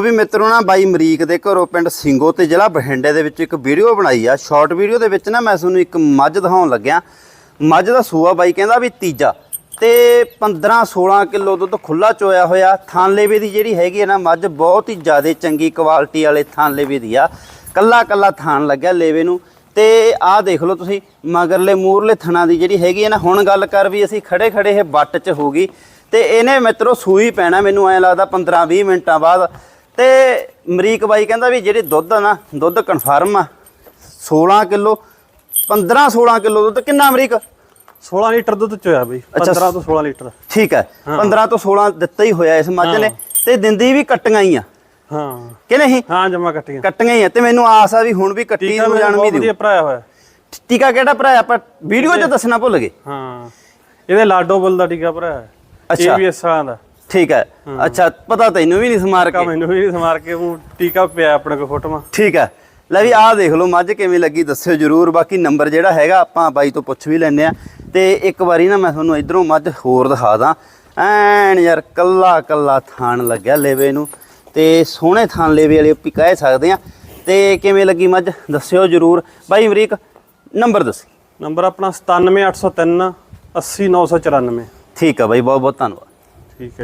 ਵੀ ਮਿੱਤਰੋ ਨਾ ਬਾਈ ਮਰੀਕ ਦੇ ਘਰੋਂ ਪਿੰਡ ਸਿੰਘੋ ਤੇ ਜ਼ਿਲ੍ਹਾ ਬਠਿੰਡੇ ਦੇ ਵਿੱਚ ਇੱਕ ਵੀਡੀਓ ਬਣਾਈ ਆ। ਸ਼ਾਰਟ ਵੀਡੀਓ ਦੇ ਵਿੱਚ ਨਾ ਮੈਂ ਤੁਹਾਨੂੰ ਇੱਕ ਮੱਝ ਦਿਖਾਉਣ ਲੱਗਿਆ। ਮੱਝ ਦਾ ਸੂਆ ਬਾਈ ਕਹਿੰਦਾ ਵੀ ਤੀਜਾ ਤੇ 15 16 ਕਿਲੋ ਦੁੱਧ ਖੁੱਲਾ ਚੋਇਆ ਹੋਇਆ। ਥਾਨਲੇਵੇ ਦੀ ਜਿਹੜੀ ਹੈਗੀ ਹੈ ਨਾ ਮੱਝ ਬਹੁਤ ਹੀ ਜ਼ਿਆਦਾ ਚੰਗੀ ਕੁਆਲਿਟੀ ਵਾਲੇ ਥਾਨਲੇਵੇ ਦੀ ਆ। ਕੱਲਾ ਕੱਲਾ ਥਾਨ ਲੱਗਿਆ ਲੇਵੇ ਨੂੰ। ਤੇ ਆਹ ਦੇਖ ਲਓ ਤੁਸੀਂ, ਮਗਰਲੇ ਮੂਰਲੇ ਥਣਾ ਦੀ ਜਿਹੜੀ ਹੈਗੀ ਹੈ ਨਾ, ਹੁਣ ਗੱਲ ਕਰ ਵੀ ਅਸੀਂ ਖੜੇ ਖੜੇ ਇਹ ਵੱਟ 'ਚ ਹੋ ਗਈ। ਤੇ ਇਹਨੇ ਮਿੱਤਰੋ ਸੂਈ ਪੈਣਾ, ਮੈਨੂੰ ਐਂ ਲੱਗਦਾ 15 20 ਮਿੰਟਾਂ ਬਾਅਦ। ਤੇ ਮਰੀਕ ਬਾਈ ਕਹਿੰਦਾ ਵੀ ਜਿਹੜੇ ਦੁੱਧ ਆ ਨਾ ਦੁੱਧ ਕਨਫਰਮ ਆ 16 ਕਿਲੋ 15 16 ਕਿਲੋ ਦੁੱਧ ਕਿੰਨਾ ਅਮਰੀਕ? 16 ਲੀਟਰ ਦੁੱਧ ਚੋਇਆ ਬਈ ਅੱਛਾ। 15 ਤੋਂ 16 ਲੀਟਰ। ਠੀਕ ਹੈ 15 ਤੋਂ 16 ਦਿੱਤਾ ਹੀ ਹੋਇਆ ਇਸ ਮੱਝ ਨੇ ਤੇ ਦਿੰਦੀ ਵੀ ਕੱਟੀਆਂ ਹੀ ਆ। ਹਾਂ। ਕਿ ਨਹੀਂ? ਹਾਂ ਜਮਾ ਕੱਟੀਆਂ। ਕੱਟੀਆਂ ਹੀ ਆ ਤੇ ਮੈਨੂੰ ਆਸ ਆ ਵੀ ਹੁਣ ਵੀ ਕੱਟੀ ਟੀਕਾ ਨੂੰ ਜਾਣ ਵੀ ਦਿਓ। ਭਰਾਇਆ ਹੋਇਆ। ਟੀਕਾ ਕਿਹੜਾ ਭਰਾ ਆਪਾਂ ਵੀਡੀਓ 'ਚ ਦੱਸਣਾ ਭੁੱਲ ਗਏ। ਹਾਂ। ਇਹਦੇ ਲਾਡੋ ਬੁੱਲ ਦਾ ਟੀਕਾ ਭਰਾਇਆ। ਅੱਛਾ। ਏਬੀਐਸ ਦਾ। ਠੀਕ ਹੈ। ਅੱਛਾ ਪਤਾ ਤੈਨੂੰ ਵੀ ਨਹੀਂ ਸਮਾਰ ਟੀਕਾ ਕੇ ਮੈਨੂੰ ਵੀ ਨੀ ਸਮਾਰ ਕੇ ਉਹ ਟੀਕਾ ਪਿਆ ਆਪਣੇ ਕੋਲ ਫੋਟੋਆਂ। ਠੀਕ ਹੈ। ਲੈ ਵੀ ਆਹ ਦੇਖ ਲਓ ਮੱਝ ਕਿਵੇਂ ਲੱਗੀ ਦੱਸਿਓ ਜਰੂਰ। ਬਾਕੀ ਨੰਬਰ ਜਿਹੜਾ ਹੈਗਾ ਆਪਾਂ ਬਾਈ ਤੋਂ ਪੁੱਛ ਵੀ ਲੈਨੇ ਆ ਤੇ ਇੱਕ ਵਾਰੀ ਨਾ ਮੈਂ ਤੁਹਾਨੂੰ ਇਧਰੋਂ ਮੱਝ ਹੋਰ ਦਿਖਾ ਦਾਂ। ਐਨ ਯਾਰ ਕੱਲਾ ਕੱਲਾ ਥਾਨ ਲੱਗਿਆ ਲੇਵੇ ਨੂੰ। ਤੇ ਸੋਹਣੇ ਥਾਨ ਲੇਵੇ ਵਾਲੇ ਵੀ ਕਹਿ ਸਕਦੇ ਆ ਤੇ ਕਿਵੇਂ ਲੱਗੀ ਮੱਝ ਦੱਸਿਓ ਜਰੂਰ। ਬਾਈ ਅਮਰੀਕ ਨੰਬਰ ਦੱਸੀ। ਨੰਬਰ ਆਪਣਾ 97803 80994 ਠੀਕ ਆ ਬਾਈ ਬਹੁਤ ਬਹੁਤ ਧੰਨਵਾਦ। ਠੀਕ ਹੈ।